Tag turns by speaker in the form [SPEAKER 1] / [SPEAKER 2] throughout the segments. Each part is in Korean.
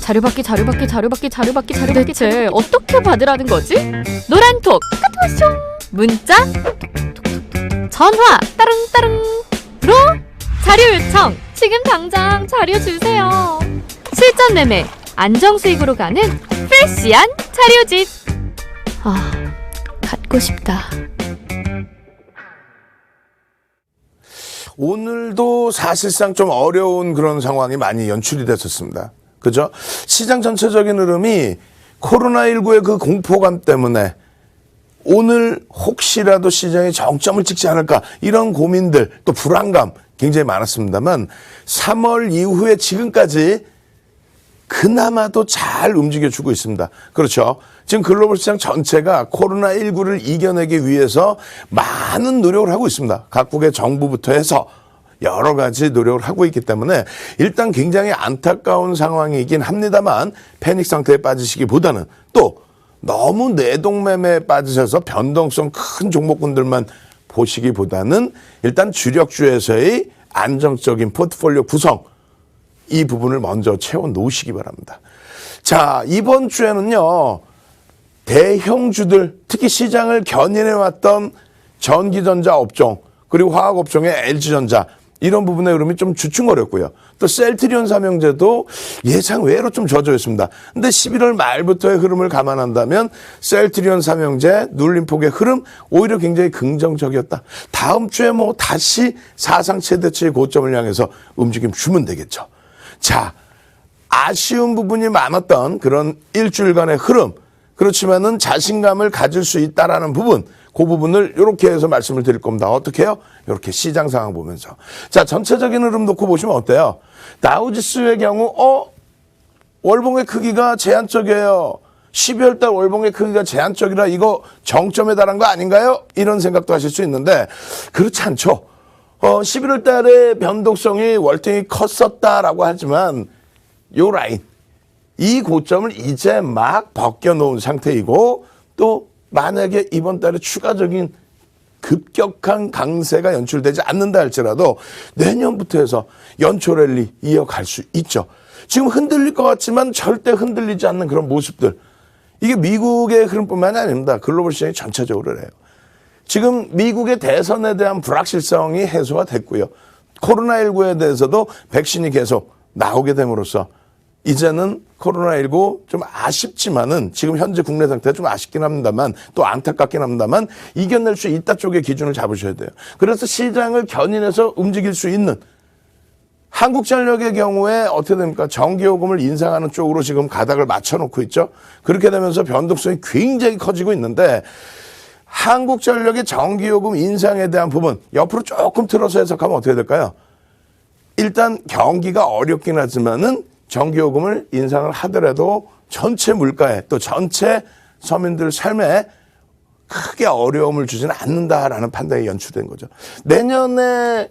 [SPEAKER 1] 자료 받기 자료 받기 자료 받기 자료 받기 자료 받기 대체 어떻게 받으라는 거지? 노란톡. 카톡쇼. 문자. 전화. 따릉따릉으로. 자료 요청. 지금 당장 자료 주세요. 실전 매매. 안정수익으로 가는 프레시한 자료집. 아 갖고 싶다.
[SPEAKER 2] 오늘도 사실상 좀 어려운 그런 상황이 많이 연출이 됐었습니다. 그죠? 시장 전체적인 흐름이 코로나19의 그 공포감 때문에 오늘 혹시라도 시장이 정점을 찍지 않을까 이런 고민들 또 불안감 굉장히 많았습니다만 3월 이후에 지금까지 그나마도 잘 움직여주고 있습니다. 그렇죠. 지금 글로벌 시장 전체가 코로나19를 이겨내기 위해서 많은 노력을 하고 있습니다. 각국의 정부부터 해서 여러 가지 노력을 하고 있기 때문에 일단 굉장히 안타까운 상황이긴 합니다만 패닉 상태에 빠지시기보다는 또 너무 내동매매에 빠지셔서 변동성 큰 종목군들만 보시기보다는 일단 주력주에서의 안정적인 포트폴리오 구성 이 부분을 먼저 채워 놓으시기 바랍니다. 자, 이번 주에는요, 대형주들, 특히 시장을 견인해 왔던 전기전자 업종, 그리고 화학업종의 LG전자, 이런 부분의 흐름이 좀 주춤거렸고요. 또 셀트리온 삼형제도 예상 외로 좀 젖어있습니다. 근데 11월 말부터의 흐름을 감안한다면 셀트리온 삼형제 눌림폭의 흐름 오히려 굉장히 긍정적이었다. 다음 주에 뭐 다시 사상 최대치의 고점을 향해서 움직임 주면 되겠죠. 자, 아쉬운 부분이 많았던 그런 일주일간의 흐름, 그렇지만은 자신감을 가질 수 있다라는 부분, 그 부분을 이렇게 해서 말씀을 드릴 겁니다. 어떻게 해요? 이렇게 시장 상황 보면서. 자, 전체적인 흐름 놓고 보시면 어때요? 다우지수의 경우, 어? 월봉의 크기가 제한적이에요. 12월 달 월봉의 크기가 제한적이라 이거 정점에 달한 거 아닌가요? 이런 생각도 하실 수 있는데, 그렇지 않죠. 어, 11월 달에 변동성이 월등히 컸었다라고 하지만 요 라인 이 고점을 이제 막 벗겨놓은 상태이고 또 만약에 이번 달에 추가적인 급격한 강세가 연출되지 않는다 할지라도 내년부터 해서 연초 랠리 이어갈 수 있죠. 지금 흔들릴 것 같지만 절대 흔들리지 않는 그런 모습들. 이게 미국의 흐름뿐만이 아닙니다. 글로벌 시장이 전체적으로 그래요. 지금 미국의 대선에 대한 불확실성이 해소가 됐고요. 코로나19에 대해서도 백신이 계속 나오게 됨으로써 이제는 코로나19 좀 아쉽지만은 지금 현재 국내 상태가 좀 아쉽긴 합니다만 또 안타깝긴 합니다만 이겨낼 수 있다 쪽의 기준을 잡으셔야 돼요. 그래서 시장을 견인해서 움직일 수 있는 한국전력의 경우에 어떻게 됩니까? 전기요금을 인상하는 쪽으로 지금 가닥을 맞춰놓고 있죠. 그렇게 되면서 변동성이 굉장히 커지고 있는데 한국전력의 전기요금 인상에 대한 부분 옆으로 조금 틀어서 해석하면 어떻게 될까요? 일단 경기가 어렵긴 하지만은 전기요금을 인상을 하더라도 전체 물가에 또 전체 서민들 삶에 크게 어려움을 주지는 않는다라는 판단이 연출된 거죠. 내년에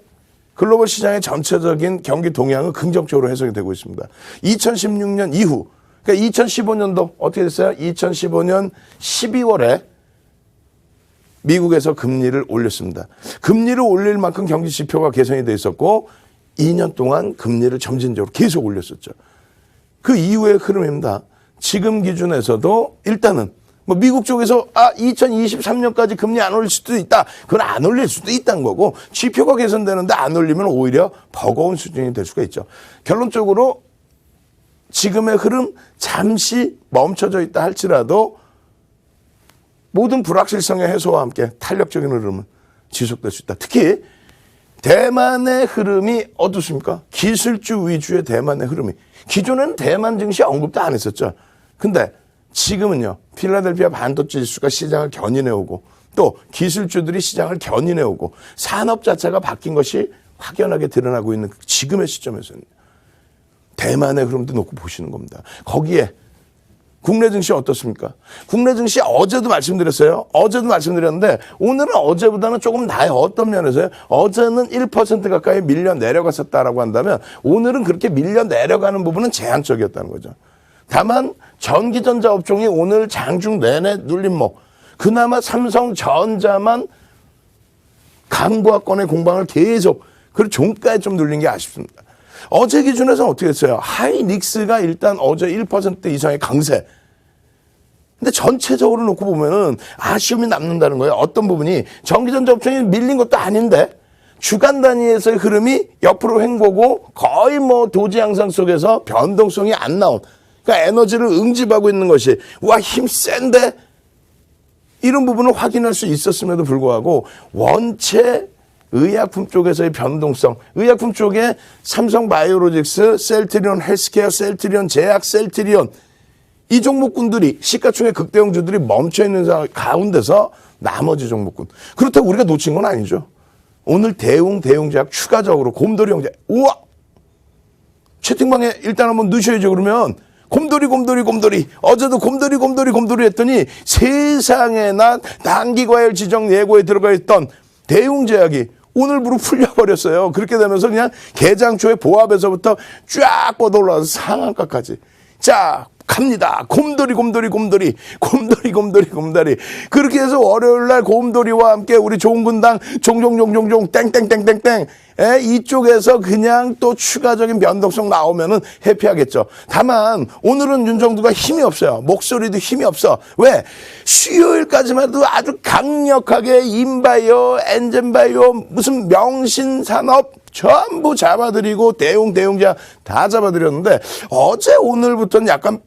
[SPEAKER 2] 글로벌 시장의 전체적인 경기 동향은 긍정적으로 해석이 되고 있습니다. 2016년 이후, 그러니까 2015년도 어떻게 됐어요? 2015년 12월에 미국에서 금리를 올렸습니다. 금리를 올릴 만큼 경기 지표가 개선이 돼 있었고 2년 동안 금리를 점진적으로 계속 올렸었죠. 그 이후의 흐름입니다. 지금 기준에서도 일단은 뭐 미국 쪽에서 아 2023년까지 금리 안 올릴 수도 있다. 그건 안 올릴 수도 있다는 거고 지표가 개선되는데 안 올리면 오히려 버거운 수준이 될 수가 있죠. 결론적으로 지금의 흐름 잠시 멈춰져 있다 할지라도 모든 불확실성의 해소와 함께 탄력적인 흐름은 지속될 수 있다. 특히 대만의 흐름이 어떻습니까? 기술주 위주의 대만의 흐름이. 기존에는 대만 증시 언급도 안 했었죠. 근데 지금은요, 필라델피아 반도체 지수가 시장을 견인해 오고 또 기술주들이 시장을 견인해 오고 산업 자체가 바뀐 것이 확연하게 드러나고 있는 지금의 시점에서는 대만의 흐름도 놓고 보시는 겁니다. 거기에 국내 증시 어떻습니까? 국내 증시 어제도 말씀드렸어요. 어제도 말씀드렸는데 오늘은 어제보다는 조금 나아요. 어떤 면에서요? 어제는 1% 가까이 밀려 내려갔었다라고 한다면 오늘은 그렇게 밀려 내려가는 부분은 제한적이었다는 거죠. 다만 전기전자 업종이 오늘 장중 내내 눌림목. 그나마 삼성전자만 강부하권의 공방을 계속 그리고 종가에 좀 눌린 게 아쉽습니다. 어제 기준에서는 어떻게 했어요? 하이닉스가 일단 어제 1% 이상의 강세. 근데 전체적으로 놓고 보면은 아쉬움이 남는다는 거예요. 어떤 부분이 전기전자 업종이 밀린 것도 아닌데 주간 단위에서의 흐름이 옆으로 횡보고 거의 뭐 도지 양상 속에서 변동성이 안 나온 그러니까 에너지를 응집하고 있는 것이 와 힘 센데 이런 부분을 확인할 수 있었음에도 불구하고 원체 의약품 쪽에서의 변동성, 의약품 쪽에 삼성 바이오로직스, 셀트리온 헬스케어, 셀트리온 제약, 셀트리온 이 종목군들이 시가총액 극대형주들이 멈춰 있는 가운데서 나머지 종목군 그렇다고 우리가 놓친 건 아니죠. 오늘 대웅 대웅제약 추가적으로 곰돌이 형제 우와 채팅방에 일단 한번 넣으셔야죠 그러면 곰돌이 곰돌이 곰돌이 어제도 곰돌이 곰돌이 곰돌이 했더니 세상에나 단기과열 지정 예고에 들어가 있던 대웅제약이 오늘부로 풀려버렸어요. 그렇게 되면서 그냥 개장초에 보합에서부터 쫙 뻗어 올라와서 상한가까지. 자, 갑니다. 곰돌이, 곰돌이, 곰돌이, 곰돌이, 곰돌이, 곰돌이. 그렇게 해서 월요일 날 곰돌이와 함께 우리 종군당 종종종종종 땡땡땡땡땡. 에, 이쪽에서 그냥 또 추가적인 변동성 나오면은 해피하겠죠. 다만 오늘은 윤정두가 힘이 없어요. 목소리도 힘이 없어. 왜? 수요일까지만 해도 아주 강력하게 인바이오, 엔젠바이오, 무슨 명신산업 전부 잡아드리고 대웅 대웅자 다 잡아드렸는데 어제 오늘부터는 약간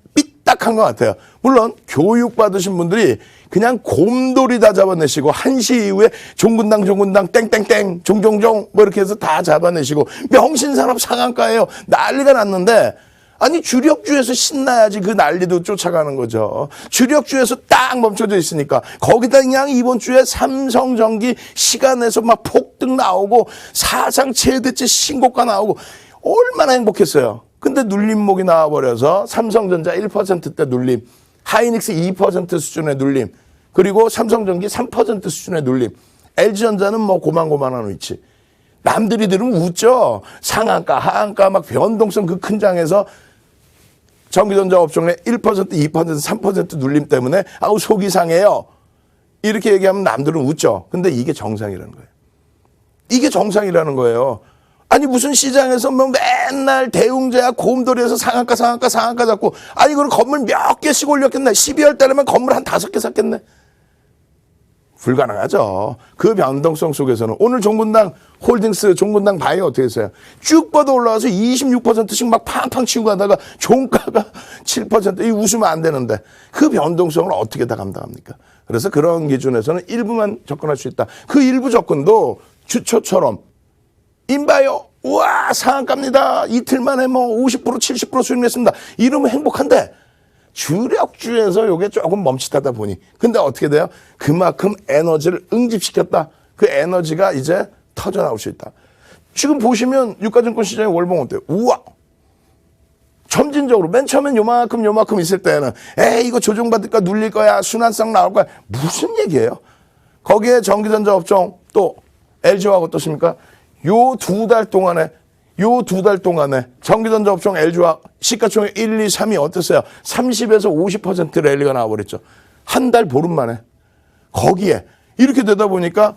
[SPEAKER 2] 삐딱한 것 같아요. 물론 교육 받으신 분들이 그냥 곰돌이 다 잡아내시고 1시 이후에 종군당 종군당 땡땡땡 종종종 뭐 이렇게 해서 다 잡아내시고 명신산업 상한가예요. 난리가 났는데 아니 주력주에서 신나야지 그 난리도 쫓아가는 거죠. 주력주에서 딱 멈춰져 있으니까 거기다 그냥 이번 주에 삼성전기 시간에서 막 폭등 나오고 사상 최대치 신고가 나오고 얼마나 행복했어요. 근데 눌림목이 나와버려서 삼성전자 1%대 눌림, 하이닉스 2% 수준의 눌림, 그리고 삼성전기 3% 수준의 눌림, LG전자는 뭐 고만고만한 위치. 남들이 들으면 웃죠. 상한가, 하한가 막 변동성 그 큰 장에서 전기전자 업종의 1%, 2%, 3% 눌림 때문에 아우 속이 상해요. 이렇게 얘기하면 남들은 웃죠. 근데 이게 정상이라는 거예요. 이게 정상이라는 거예요. 아니 무슨 시장에서 뭐 맨날 대웅제약 곰돌이에서 상한가 상한가 상한가 잡고 아니 그럼 건물 몇 개씩 올렸겠네. 12월 달에만 건물 한 다섯 개 샀겠네. 불가능하죠. 그 변동성 속에서는 오늘 종군당 홀딩스, 종군당 바이오 어떻게 했어요? 쭉 뻗어 올라와서 26%씩 막 팡팡 치고 가다가 종가가 7%, 이 웃으면 안 되는데 그 변동성을 어떻게 다 감당합니까? 그래서 그런 기준에서는 일부만 접근할 수 있다. 그 일부 접근도 주초처럼 인바이오, 우와, 상한가입니다. 이틀 만에 뭐 50%, 70% 수익냈습니다. 이러면 행복한데 주력주에서 요게 조금 멈칫하다 보니 근데 어떻게 돼요? 그만큼 에너지를 응집시켰다. 그 에너지가 이제 터져 나올 수 있다. 지금 보시면 유가증권 시장의 월봉 어때요? 우와! 점진적으로 맨 처음엔 요만큼 요만큼 있을 때는 에이 이거 조정받을까 눌릴 거야 순환성 나올 거야 무슨 얘기예요? 거기에 전기전자 업종 또 LG화학 어떻습니까? 요 두 달 동안에 요 두 달 동안에 전기전자 업종 LG화학 시가총액 1, 2, 3이 어땠어요? 30에서 50% 랠리가 나와버렸죠. 한 달 보름 만에 거기에 이렇게 되다 보니까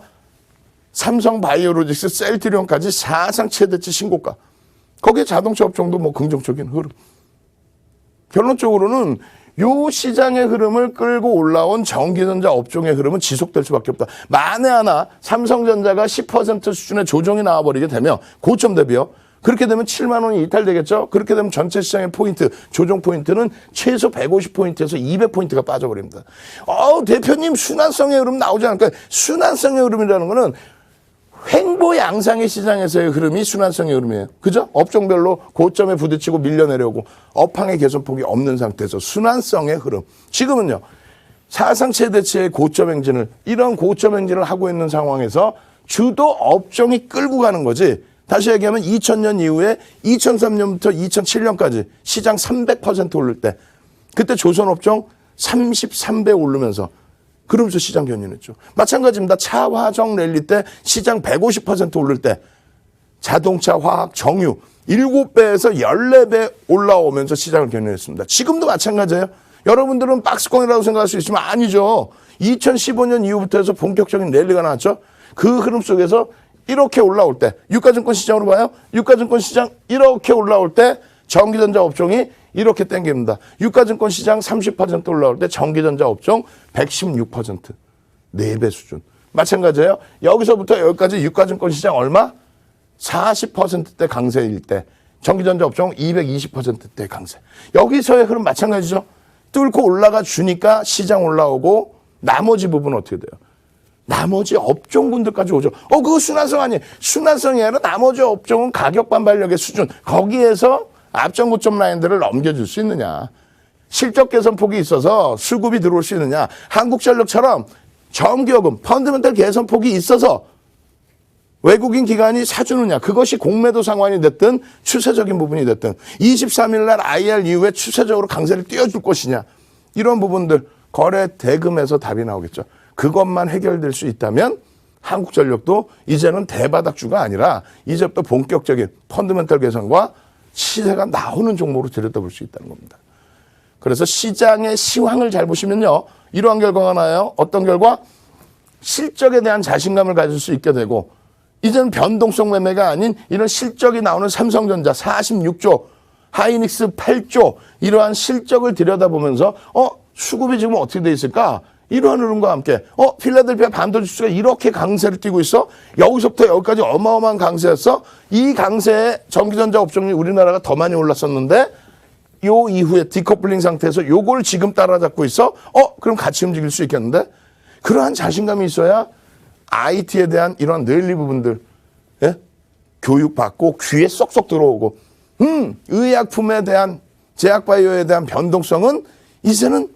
[SPEAKER 2] 삼성 바이오로직스 셀트리온까지 사상 최대치 신고가. 거기에 자동차 업종도 뭐 긍정적인 흐름. 결론적으로는 요 시장의 흐름을 끌고 올라온 전기전자 업종의 흐름은 지속될 수밖에 없다. 만에 하나 삼성전자가 10% 수준의 조정이 나와버리게 되면 고점 대비요. 그렇게 되면 7만 원이 이탈되겠죠. 그렇게 되면 전체 시장의 포인트, 조정 포인트는 최소 150포인트에서 200포인트가 빠져버립니다. 어, 대표님 순환성의 흐름 나오지 않을까요? 순환성의 흐름이라는 거는 횡보 양상의 시장에서의 흐름이 순환성의 흐름이에요. 그죠? 업종별로 고점에 부딪히고 밀려 내려오고 업황의 개선폭이 없는 상태에서 순환성의 흐름. 지금은요. 사상 최대치의 고점 행진을 이런 고점 행진을 하고 있는 상황에서 주도 업종이 끌고 가는 거지. 다시 얘기하면 2000년 이후에 2003년부터 2007년까지 시장 300% 오를 때 그때 조선업종 33배 오르면서 그러면서 시장 견인했죠. 마찬가지입니다. 차화정 랠리 때 시장 150% 오를 때 자동차, 화학, 정유 7배에서 14배 올라오면서 시장을 견인했습니다. 지금도 마찬가지예요. 여러분들은 박스권이라고 생각할 수 있지만 아니죠. 2015년 이후부터 해서 본격적인 랠리가 나왔죠. 그 흐름 속에서 이렇게 올라올 때 유가증권 시장으로 봐요. 유가증권 시장 이렇게 올라올 때 전기전자 업종이 이렇게 땡깁니다. 유가증권 시장 30% 올라올 때 전기전자 업종 116% 4배 수준. 마찬가지예요. 여기서부터 여기까지 유가증권 시장 얼마? 40%대 강세일 때 전기전자 업종 220%대 강세. 여기서의 흐름 마찬가지죠. 뚫고 올라가 주니까 시장 올라오고 나머지 부분 어떻게 돼요? 나머지 업종군들까지 오죠. 어, 그거 순환성 아니에요. 순환성이 아니라 나머지 업종은 가격 반발력의 수준. 거기에서 앞전 고점 라인들을 넘겨줄 수 있느냐. 실적 개선 폭이 있어서 수급이 들어올 수 있느냐. 한국전력처럼 정기요금, 펀드멘탈 개선 폭이 있어서 외국인 기관이 사주느냐 그것이 공매도 상환이 됐든 추세적인 부분이 됐든 23일 날 IR 이후에 추세적으로 강세를 띄워줄 것이냐 이런 부분들 거래 대금에서 답이 나오겠죠. 그것만 해결될 수 있다면 한국전력도 이제는 대바닥주가 아니라 이제부터 본격적인 펀드멘탈 개선과 시세가 나오는 종목으로 들여다볼 수 있다는 겁니다. 그래서 시장의 시황을 잘 보시면요. 이러한 결과가 나요. 어떤 결과? 실적에 대한 자신감을 가질 수 있게 되고 이제는 변동성 매매가 아닌 이런 실적이 나오는 삼성전자 46조, 하이닉스 8조 이러한 실적을 들여다보면서 어 수급이 지금 어떻게 돼 있을까? 이러한 흐름과 함께 어 필라델피아 반도체 지수가 이렇게 강세를 띠고 있어? 여기서부터 여기까지 어마어마한 강세였어? 이 강세에 전기전자 업종이 우리나라가 더 많이 올랐었는데 요 이후에 디커플링 상태에서 요걸 지금 따라잡고 있어? 어 그럼 같이 움직일 수 있겠는데? 그러한 자신감이 있어야 IT에 대한 이런 뇌리 부분들 예? 교육받고 귀에 쏙쏙 들어오고 음 의약품에 대한 제약바이오에 대한 변동성은 이제는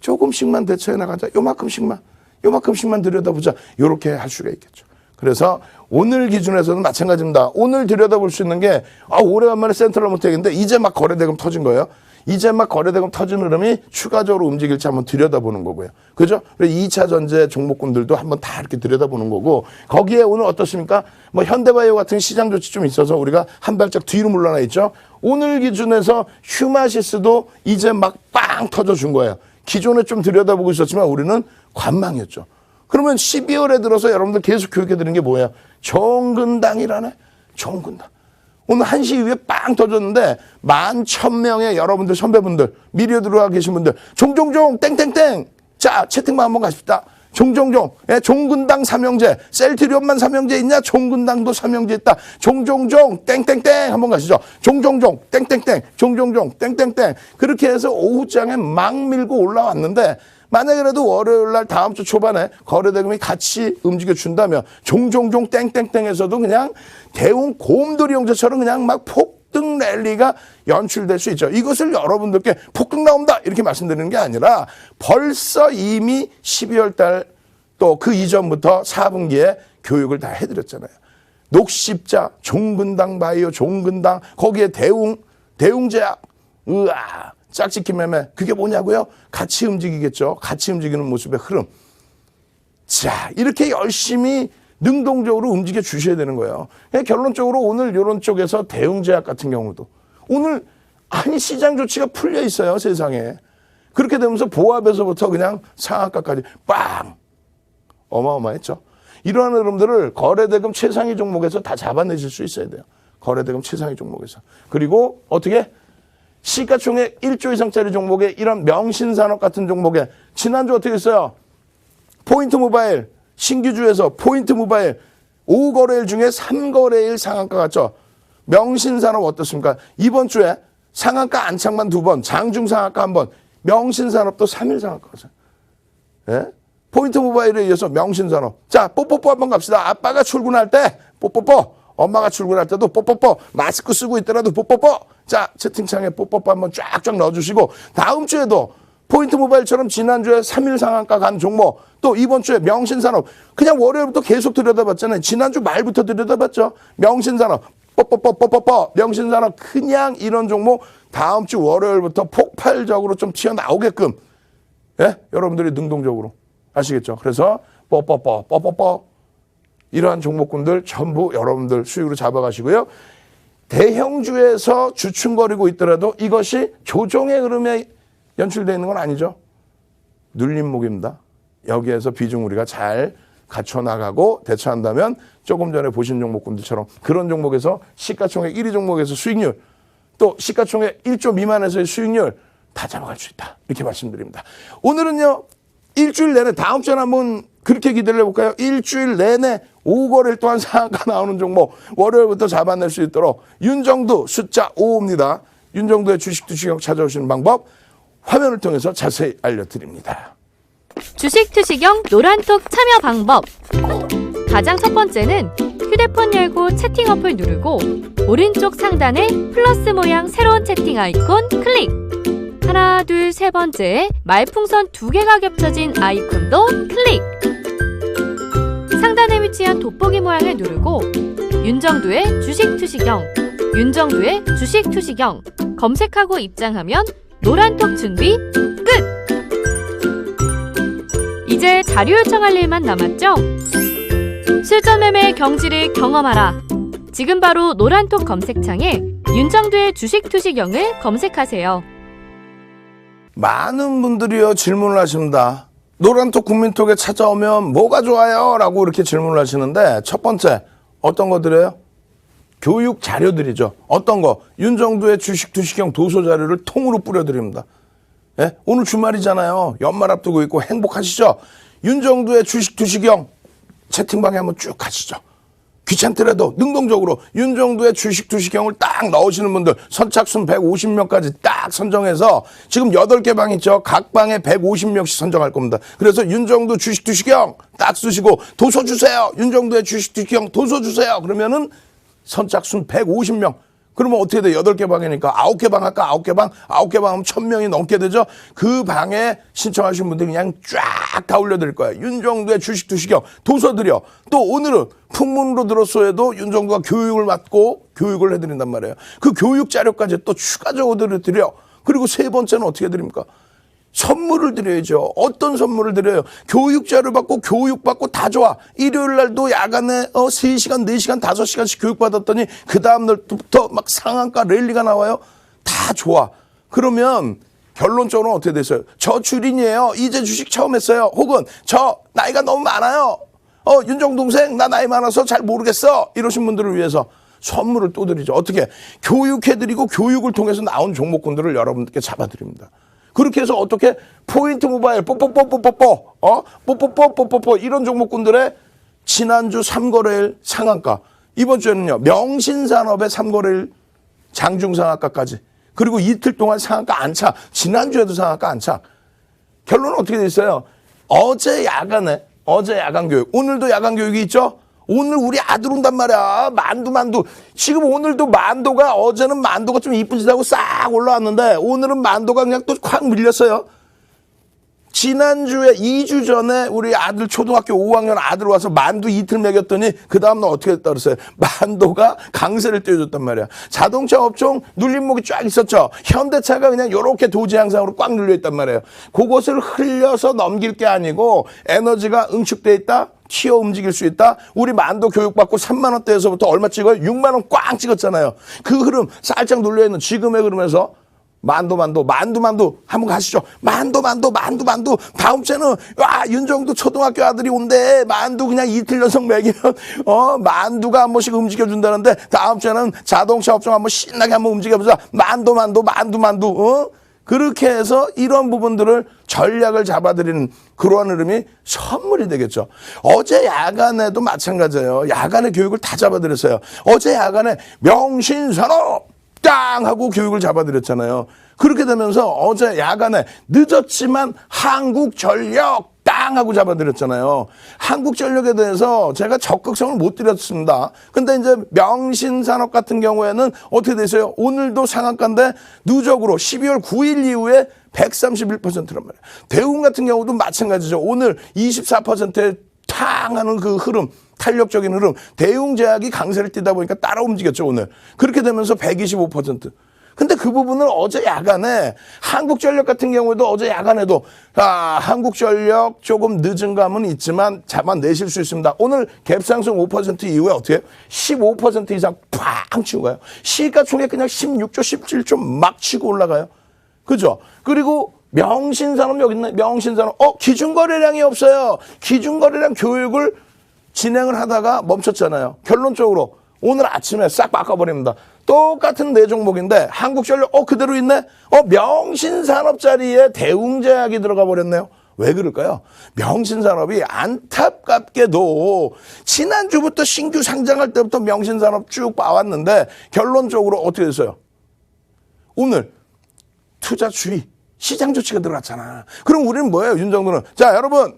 [SPEAKER 2] 조금씩만 대처해 나가자 요만큼씩만 요만큼씩만 들여다보자 요렇게 할 수가 있겠죠 그래서 오늘 기준에서는 마찬가지입니다 오늘 들여다볼 수 있는 게 아, 오래간만에 센트럴 모텍인데 이제 막 거래대금 터진 거예요 이제 막 거래대금 터진 흐름이 추가적으로 움직일지 한번 들여다보는 거고요. 그죠? 그래서 2차 전제 종목군들도 한번 다 이렇게 들여다보는 거고 거기에 오늘 어떻습니까? 뭐 현대바이오 같은 시장 조치 좀 있어서 우리가 한 발짝 뒤로 물러나 있죠. 오늘 기준에서 휴마시스도 이제 막 빵 터져 준 거예요. 기존에 좀 들여다보고 있었지만 우리는 관망이었죠. 그러면 12월에 들어서 여러분들 계속 교육해 드리는 게 뭐예요? 정근당이라네. 정근당. 오늘 1시 이후에 빵 터졌는데 만 천명의 여러분들 선배분들 미리에 들어와 계신 분들 종종종 땡땡땡 자 채팅만 한번 가십시다 종종종. 예, 종근당 삼형제. 셀트리온만 삼형제 있냐? 종근당도 삼형제 있다. 종종종. 땡땡땡. 한번 가시죠. 종종종. 땡땡땡. 종종종. 땡땡땡. 그렇게 해서 오후장에 막 밀고 올라왔는데 만약에 그래도 월요일 날 다음 주 초반에 거래대금이 같이 움직여 준다면 종종종 땡땡땡에서도 그냥 대웅 곰돌이 형제처럼 그냥 막 폭 등 랠리가 연출될 수 있죠. 이것을 여러분들께 폭등 나온다 이렇게 말씀드리는 게 아니라 벌써 이미 12월 달 또 그 이전부터 4분기에 교육을 다 해드렸잖아요. 녹십자, 종근당 바이오, 종근당 거기에 대웅, 대웅제약, 으아 짝짓기 매매 그게 뭐냐고요? 같이 움직이겠죠. 같이 움직이는 모습의 흐름. 자 이렇게 열심히 능동적으로 움직여 주셔야 되는 거예요. 그냥 결론적으로 오늘 이런 쪽에서 대웅제약 같은 경우도 오늘 아니 시장 조치가 풀려 있어요 세상에. 그렇게 되면서 보합에서부터 그냥 상한가까지 빵 어마어마했죠. 이러한 흐름들을 거래대금 최상위 종목에서 다 잡아내실 수 있어야 돼요. 거래대금 최상위 종목에서. 그리고 어떻게 시가총액 1조 이상짜리 종목에 이런 명신산업 같은 종목에 지난주 어떻게 했어요? 포인트 모바일 신규주에서 포인트 모바일 5거래일 중에 3거래일 상한가 갔죠. 명신산업 어떻습니까? 이번 주에 상한가 안착만 두 번, 장중 상한가 한 번, 명신산업도 3일 상한가 갔어요. 예? 포인트 모바일에 의해서 명신산업. 자, 뽀뽀뽀 한번 갑시다. 아빠가 출근할 때 뽀뽀뽀. 엄마가 출근할 때도 뽀뽀뽀. 마스크 쓰고 있더라도 뽀뽀뽀. 자, 채팅창에 뽀뽀뽀 한번 쫙쫙 넣어주시고 다음 주에도 포인트 모바일처럼 지난주에 3일 상한가 간 종목 또 이번 주에 명신산업 그냥 월요일부터 계속 들여다봤잖아요. 지난주 말부터 들여다봤죠. 명신산업 뽀뽀뽀 뽀뽀뽀 명신산업 그냥 이런 종목 다음 주 월요일부터 폭발적으로 좀 튀어나오게끔 예? 여러분들이 능동적으로 아시겠죠? 그래서 뽀뽀뽀 뽀뽀뽀 이러한 종목군들 전부 여러분들 수익으로 잡아가시고요. 대형주에서 주춤거리고 있더라도 이것이 조정의 흐름에 연출되어 있는 건 아니죠. 눌림목입니다. 여기에서 비중 우리가 잘 갖춰 나가고 대처한다면 조금 전에 보신 종목군들처럼 그런 종목에서 시가총액 1위 종목에서 수익률 또 시가총액 1조 미만에서의 수익률 다 잡아갈 수 있다. 이렇게 말씀드립니다. 오늘은요. 일주일 내내 다음 주에 한번 그렇게 기대를 해볼까요? 일주일 내내 5거래일 동안 상한가 나오는 종목 월요일부터 잡아낼 수 있도록 윤정두 숫자 5입니다. 윤정두의 주식 투시경 찾아오시는 방법 화면을 통해서 자세히 알려드립니다.
[SPEAKER 1] 주식 투시경 노란톡 참여 방법. 가장 첫 번째는 휴대폰 열고 채팅 어플 누르고 오른쪽 상단에 플러스 모양 새로운 채팅 아이콘 클릭. 하나, 둘, 세 번째 말풍선 두 개가 겹쳐진 아이콘도 클릭. 상단에 위치한 돋보기 모양을 누르고 윤정두의 주식 투시경, 윤정두의 주식 투시경 검색하고 입장하면 노란톡 준비 끝! 이제 자료 요청할 일만 남았죠? 실전 매매 경지를 경험하라. 지금 바로 노란톡 검색창에 윤정두의 주식 투시경을 검색하세요.
[SPEAKER 2] 많은 분들이요 질문을 하십니다. 노란톡 국민톡에 찾아오면 뭐가 좋아요? 라고 이렇게 질문을 하시는데 첫 번째 어떤 거 드려요? 교육 자료들이죠. 어떤 거? 윤정두의 주식 투시경 도서 자료를 통으로 뿌려드립니다. 예? 오늘 주말이잖아요. 연말 앞두고 있고 행복하시죠? 윤정두의 주식 투시경 채팅방에 한번 쭉 가시죠. 귀찮더라도 능동적으로 윤정두의 주식 투시경을 딱 넣으시는 분들 선착순 150명까지 딱 선정해서 지금 8개 방 있죠. 각 방에 150명씩 선정할 겁니다. 그래서 윤정두 주식 투시경 딱 쓰시고 도서 주세요. 윤정두의 주식 투시경 도서 주세요. 그러면은 선착순 150명. 그러면 어떻게 돼? 여덟 개 방이니까 아홉 개 방 할까? 아홉 개 방? 아홉 개 방 하면 천 명이 넘게 되죠? 그 방에 신청하신 분들 그냥 쫙 다 올려드릴 거예요. 윤정두의 주식 투시경 도서 드려. 또 오늘은 풍문으로 들었어도 윤정두가 교육을 맡고 교육을 해드린단 말이에요. 그 교육 자료까지 또 추가적으로 드려. 그리고 세 번째는 어떻게 드립니까? 선물을 드려야죠. 어떤 선물을 드려요? 교육자를 받고 교육받고 다 좋아. 일요일 날도 야간에 어 3시간, 4시간, 5시간씩 교육받았더니 그 다음 날부터 막 상한가 랠리가 나와요. 다 좋아. 그러면 결론적으로 어떻게 됐어요? 저 주린이에요. 이제 주식 처음 했어요. 혹은 저 나이가 너무 많아요. 어, 윤정 동생 나 나이 많아서 잘 모르겠어. 이러신 분들을 위해서 선물을 또 드리죠. 어떻게? 교육해드리고 교육을 통해서 나온 종목군들을 여러분들께 잡아드립니다. 그렇게 해서 어떻게 포인트 모바일 뽀뽀뽀뽀뽀뽀 어? 뽀뽀뽀뽀뽀뽀 이런 종목군들의 지난주 3거래일 상한가. 이번 주에는요 명신산업의 3거래일 장중 상한가까지. 그리고 이틀 동안 상한가 안착 지난주에도 상한가 안착 결론은 어떻게 됐어요? 어제 야간에 어제 야간 교육 오늘도 야간 교육이 있죠 오늘 우리 아들 온단 말이야. 만두 만두. 지금 오늘도 만두가 어제는 만두가 좀 이쁜 짓하고 싹 올라왔는데 오늘은 만두가 그냥 또 확 밀렸어요. 지난주에 2주 전에 우리 아들 초등학교 5학년 아들 와서 만두 이틀 먹였더니 그 다음날 어떻게 됐다 그랬어요? 만두가 강세를 띄워줬단 말이야. 자동차 업종 눌림목이 쫙 있었죠. 현대차가 그냥 요렇게 도지 양상으로 꽉 눌려있단 말이에요. 그것을 흘려서 넘길 게 아니고 에너지가 응축돼 있다? 튀어 움직일 수 있다? 우리 만도 교육받고 3만 원대에서부터 얼마 찍어요? 6만 원 꽝 찍었잖아요. 그 흐름 살짝 눌려 있는 지금의 흐름에서 만도 만도 만두 만두 한번 가시죠. 만도 만도 만두 만두 다음 주에는 와 윤정도 초등학교 아들이 온대 만두 그냥 이틀 연속 먹이면 어 만두가 한 번씩 움직여 준다는데 다음 주에는 자동차 업종 한번 신나게 한번 움직여 보자 만도 만도 만두 만두 어 그렇게 해서 이런 부분들을 전략을 잡아드리는 그러한 흐름이 선물이 되겠죠. 어제 야간에도 마찬가지예요. 야간에 교육을 다 잡아드렸어요. 어제 야간에 명신산업 땅 하고 교육을 잡아드렸잖아요. 그렇게 되면서 어제 야간에 늦었지만 한국 전력 땅 하고 잡아드렸잖아요. 한국 전력에 대해서 제가 적극성을 못 드렸습니다. 근데 이제 명신 산업 같은 경우에는 어떻게 되세요? 오늘도 상한가인데 누적으로 12월 9일 이후에 131%란 말이에요. 대웅 같은 경우도 마찬가지죠. 오늘 24%의 탕 하는 그 흐름, 탄력적인 흐름, 대웅제약이 강세를 띠다 보니까 따라 움직였죠, 오늘. 그렇게 되면서 125%. 근데 그 부분을 어제 야간에 한국전력 같은 경우에도 어제 야간에도 아, 한국전력 조금 늦은 감은 있지만 잡아내실 수 있습니다. 오늘 갭상승 5% 이후에 어떻게 해요? 15% 이상 팡 치고 가요. 시가총액 그냥 16조, 17조 막 치고 올라가요. 그죠? 그리고 명신산업 여기 있네. 명신산업. 어, 기준거래량이 없어요. 기준거래량 교육을 진행을 하다가 멈췄잖아요. 결론적으로 오늘 아침에 싹 바꿔버립니다. 똑같은 네 종목인데 한국전력 어 그대로 있네. 어 명신산업 자리에 대웅제약이 들어가 버렸네요. 왜 그럴까요? 명신산업이 안타깝게도 지난주부터 신규 상장할 때부터 명신산업 쭉 봐왔는데 결론적으로 어떻게 됐어요? 오늘 투자 주의 시장 조치가 들어갔잖아. 그럼 우리는 뭐예요? 윤정도는 자 여러분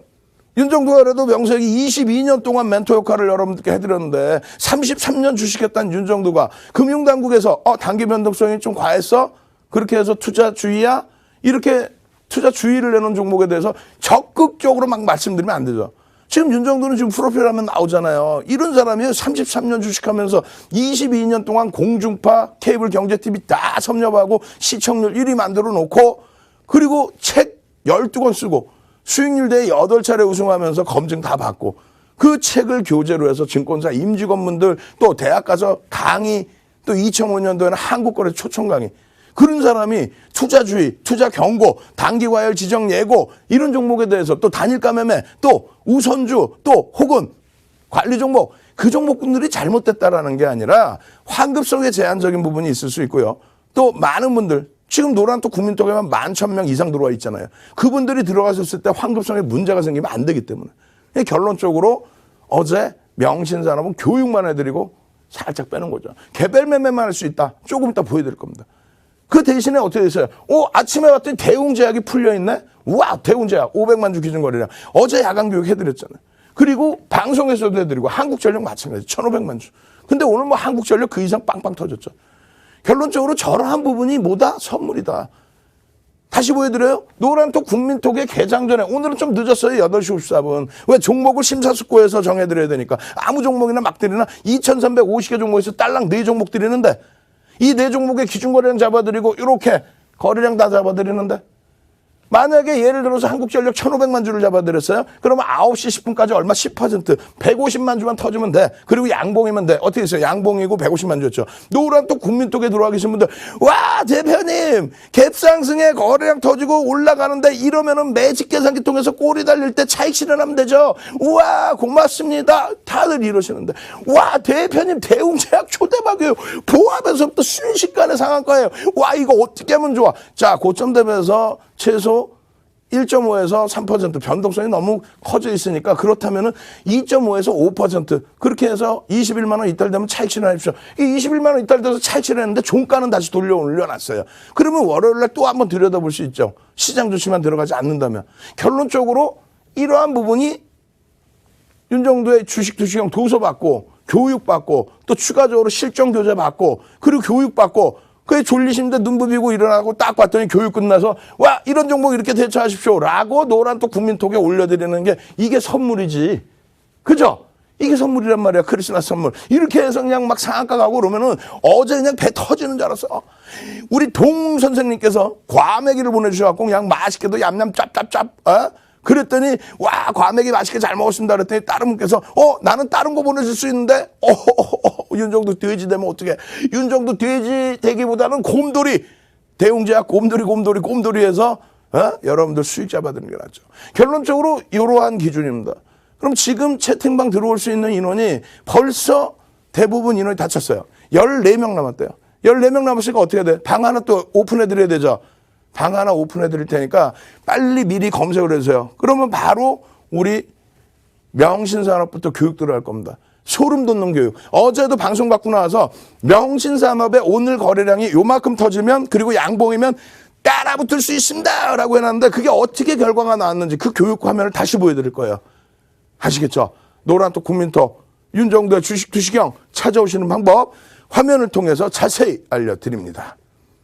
[SPEAKER 2] 윤정도가 그래도 명색이 22년 동안 멘토 역할을 여러분들께 해드렸는데 33년 주식했던 윤정도가 금융당국에서 어 단기 변동성이 좀 과했어? 그렇게 해서 투자 주의야? 이렇게 투자 주의를 내놓은 종목에 대해서 적극적으로 막 말씀드리면 안 되죠. 지금 윤정도는 지금 프로필 하면 나오잖아요. 이런 사람이 33년 주식하면서 22년 동안 공중파, 케이블 경제 TV 다 섭렵하고 시청률 1위 만들어 놓고 그리고 책 12권 쓰고 수익률 대회 8차례 우승하면서 검증 다 받고 그 책을 교재로 해서 증권사 임직원분들 또 대학 가서 강의 또 2005년도에는 한국거래 초청 강의 그런 사람이 투자주의, 투자 경고, 단기 과열 지정 예고 이런 종목에 대해서 또 단일가 매매, 또 우선주, 또 혹은 관리 종목 그 종목분들이 잘못됐다라는 게 아니라 환급성의 제한적인 부분이 있을 수 있고요. 또 많은 분들 지금 노란톡 국민톡에만 만 천 명 이상 들어와 있잖아요. 그분들이 들어가셨을 때 환급성에 문제가 생기면 안 되기 때문에 결론적으로 어제 명신산업은 교육만 해드리고 살짝 빼는 거죠. 개별 매매만 할 수 있다. 조금 이따 보여드릴 겁니다. 그 대신에 어떻게 됐어요? 오, 아침에 왔더니 대웅제약이 풀려있네? 우와, 대웅제약 500만 주 기준거래량. 어제 야간 교육 해드렸잖아요. 그리고 방송에서도 해드리고 한국전력 마찬가지 1,500만 주. 근데 오늘 뭐 한국전력 그 이상 빵빵 터졌죠. 결론적으로 저러한 부분이 뭐다? 선물이다. 다시 보여드려요. 노란톡 국민톡의 개장 전에 오늘은 좀 늦었어요. 8시 54분. 왜 종목을 심사숙고해서 정해드려야 되니까. 아무 종목이나 막 드리나 2,350개 종목에서 딸랑 4종목 드리는데 이네 종목의 기준거래량 잡아드리고 이렇게 거래량 다 잡아드리는데 만약에 예를 들어서 한국전력 1,500만 주를 잡아드렸어요. 그러면 9시 10분까지 얼마 10% 150만 주만 터주면 돼. 그리고 양봉이면 돼. 어떻게 했어요? 양봉이고 150만 주였죠. 노란 또 국민톡에 들어와 계신 분들 와 대표님 갭상승에 거래량 터지고 올라가는데 이러면은 매직 계산기 통해서 꼬리 달릴 때 차익 실현하면 되죠. 우와 고맙습니다. 다들 이러시는데 와 대표님 대웅제약 초대박이에요. 보합에서부터 순식간에 상한가예요. 와 이거 어떻게 하면 좋아. 자 고점 대비해서 최소 1.5에서 3% 변동성이 너무 커져 있으니까 그렇다면은 2.5에서 5% 그렇게 해서 21만 원 이탈되면 차익 실현하십시오. 이 21만 원 이탈돼서 차익 실현했는데 종가는 다시 돌려 올려놨어요. 그러면 월요일 날 또 한번 들여다볼 수 있죠. 시장 조치만 들어가지 않는다면 결론적으로 이러한 부분이 윤정도의 주식 투시형 도서 받고 교육 받고 또 추가적으로 실전 교재 받고 그리고 교육 받고 그게 졸리신데 눈 부비고 일어나고 딱 봤더니 교육 끝나서 와 이런 종목 이렇게 대처하십시오라고 노란톡 국민톡에 올려드리는 게 이게 선물이지. 그죠? 이게 선물이란 말이야. 크리스마스 선물. 이렇게 해서 그냥 막 상한가 가고 그러면은 어제 그냥 배 터지는 줄 알았어. 우리 동 선생님께서 과메기를 보내주셔갖고 그냥 맛있게도 얌얌 짭짭짭 어? 그랬더니 와 과메기 맛있게 잘 먹었습니다. 그랬더니 다른 분께서 어 나는 다른 거 보내줄 수 있는데? 어, 어, 어 윤정도 돼지 되면 어떻게 윤정도 돼지 되기보다는 곰돌이. 대웅제약 곰돌이 곰돌이 곰돌이 해서 어? 여러분들 수익 잡아드는 게 낫죠. 결론적으로 이러한 기준입니다. 그럼 지금 채팅방 들어올 수 있는 인원이 벌써 대부분 인원이 다 찼어요. 14명 남았대요. 14명 남았으니까 어떻게 해야 돼? 방 하나 또 오픈해 드려야 되죠 방 하나 오픈해 드릴 테니까 빨리 미리 검색을 해주세요. 그러면 바로 우리 명신산업부터 교육 들어갈 겁니다. 소름 돋는 교육. 어제도 방송 받고 나와서 명신산업의 오늘 거래량이 요만큼 터지면 그리고 양봉이면 따라붙을 수 있습니다. 라고 해놨는데 그게 어떻게 결과가 나왔는지 그 교육 화면을 다시 보여드릴 거예요. 아시겠죠? 노란톡 국민톡 윤정도의 주식 투시경 찾아오시는 방법 화면을 통해서 자세히 알려드립니다.